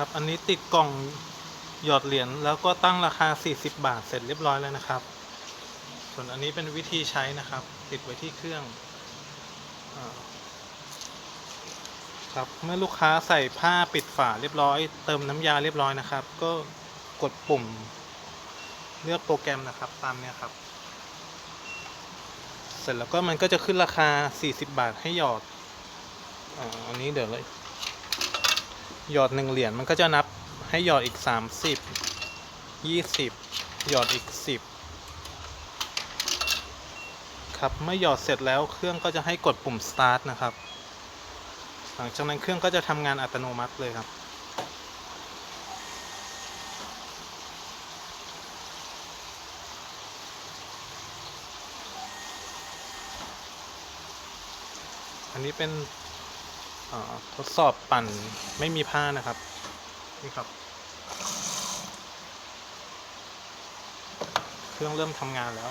ครับ อันนี้ติดกล่องหยอดเหรียญแล้วก็ตั้งราคา 40 บาทเสร็จเรียบร้อยแล้วนะครับ ส่วนอันนี้เป็นวิธีใช้นะครับ ติดไว้ที่เครื่องอครับเมื่อลูกค้าใส่ผ้าปิดฝาเรียบร้อย เติมน้ำยาเรียบร้อยนะครับ ก็กดปุ่ม เลือกโปรแกรมนะครับ ตามเนี้ยครับ เสร็จแล้วก็มันก็จะขึ้นราคา 40 บาทให้หยอดออันนี้เดี๋ยวเลย หยอดหนึ่งเหรียญมันก็จะนับให้หยอดอีก30 20หยอดอีก10ครับเมื่อหยอดเสร็จแล้วเครื่องก็จะให้กดปุ่ม start นะครับ หลังจากนั้นเครื่องก็จะทำงานอัตโนมัติเลยครับอันนี้เป็น ทดสอบปั่นไม่มีผ้านะครับ นี่ครับ เครื่องเริ่มทำงานแล้ว